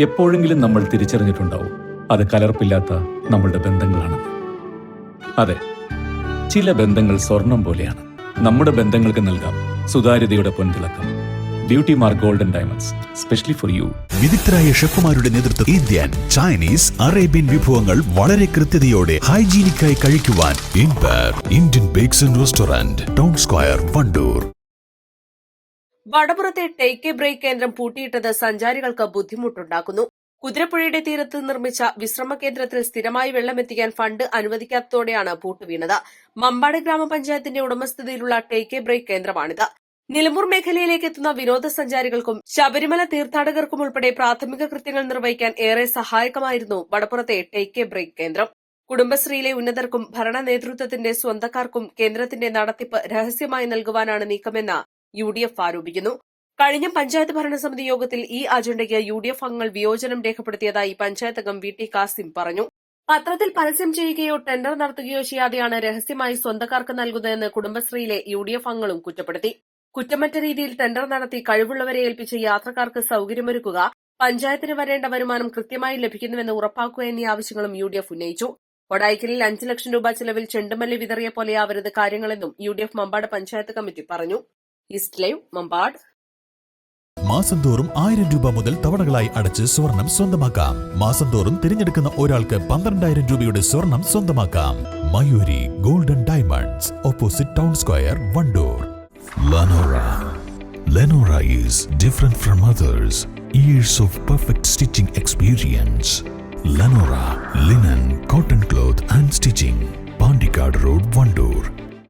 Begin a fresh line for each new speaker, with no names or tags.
എപ്പോഴെങ്കിലും നമ്മൾ തിരിച്ചറിഞ്ഞിട്ടുണ്ടാവും. അത് കലർപ്പില്ലാത്ത നമ്മളുടെ ബന്ധങ്ങളാണ് അതെ ചില ബന്ധങ്ങൾ സ്വർണം പോലെയാണ്. നമ്മുടെ ബന്ധങ്ങൾക്ക് നൽകാം സുതാര്യതയുടെ പൊൻതിളക്കം. Beauty mark golden diamonds specially for you
വിദഗ്ധരായ ഷെഫുമാരുടെ നേതൃത്വം ഇന്ത്യൻ ചൈനീസ് അറേബ്യൻ വിഭവങ്ങൾ വളരെ കൃത്യതയോടെ ഹൈജീനിക്കായി കഴിക്കുവാൻ Indian bakes and restaurant town square Vandoor
വടപുറത്തെ take a break കേന്ദ്രം പൂട്ടിയിട്ടത് സഞ്ചാരികൾക്ക് ബുദ്ധിമുട്ടുണ്ടാക്കുന്നു. കുതിരപ്പുഴയുടെ തീരത്ത് നിർമ്മിച്ച വിശ്രമ കേന്ദ്രത്തിൽ സ്ഥിരമായി വെള്ളമെത്തിക്കാൻ ഫണ്ട് അനുവദിക്കാത്തതോടെയാണ് പൂട്ടുവീണത് മമ്പാട് ഗ്രാമപഞ്ചായത്തിന്റെ ഉടമസ്ഥതയിലുള്ള ടേക്ക് എ ബ്രേക്ക് കേന്ദ്രമാണിത്. നിലമ്പൂർ മേഖലയിലേക്ക് എത്തുന്ന വിനോദസഞ്ചാരികൾക്കും ശബരിമല തീർത്ഥാടകർക്കും ഉൾപ്പെടെ പ്രാഥമിക കൃത്യങ്ങൾ നിർവഹിക്കാൻ ഏറെ സഹായകമായിരുന്നു വടപ്പുറത്തെ ടേക്ക് എ ബ്രേക്ക് കേന്ദ്രം. കുടുംബശ്രീയിലെ ഉന്നതർക്കും ഭരണ നേതൃത്വത്തിന്റെ സ്വന്തക്കാർക്കും കേന്ദ്രത്തിന്റെ നടത്തിപ്പ് രഹസ്യമായി നൽകുവാനാണ് നീക്കമെന്ന് യു ഡി എഫ് ആരോപിക്കുന്നു. കഴിഞ്ഞ പഞ്ചായത്ത് ഭരണസമിതി യോഗത്തിൽ ഈ അജണ്ടയ്ക്ക് യു ഡി എഫ് അംഗങ്ങൾ വിയോജനം രേഖപ്പെടുത്തിയതായി പഞ്ചായത്ത് അംഗം വി ടി കാസിം പറഞ്ഞു. പത്രത്തിൽ പരസ്യം ചെയ്യുകയോ ടെൻഡർ നടത്തുകയോ ചെയ്യാതെയാണ് രഹസ്യമായി സ്വന്തക്കാർക്ക് നൽകുന്നതെന്ന് കുടുംബശ്രീയിലെ യു ഡി എഫ് അംഗങ്ങളും കുറ്റപ്പെടുത്തി. കുറ്റമറ്റ രീതിയിൽ ടെൻഡർ നടത്തി കഴിവുള്ളവരെ ഏൽപ്പിച്ച് യാത്രക്കാർക്ക് സൌകര്യമൊരുക്കുക പഞ്ചായത്തിന് വരേണ്ട വരുമാനം കൃത്യമായി ലഭിക്കുന്നുവെന്ന് ഉറപ്പാക്കുക എന്നീ ആവശ്യങ്ങളും യു ഡി എഫ് ഉന്നയിച്ചു. ഒടായിക്കലിൽ അഞ്ച് ലക്ഷം രൂപ ചെലവിൽ ചെണ്ടുമല്ലി വിതറിയ പോലെയാവരുത് കാര്യങ്ങളെന്നും U D F Mambad panchayat committee പറഞ്ഞു. East live Mambad.
മാസം തോറും ആയിരം രൂപ മുതൽ തവണകളായി അടച്ച് സ്വർണം സ്വന്തമാക്കാം. മാസം തോറും തിരഞ്ഞെടുക്കുന്ന ഒരാൾക്ക് പന്ത്രണ്ടായിരം രൂപയുടെ സ്വർണം സ്വന്തമാക്കാം. Mayuri golden diamonds opposite town square Vandoor. Lanora Lanora is different from others years of perfect stitching experience Lanora linen cotton cloth and vandoor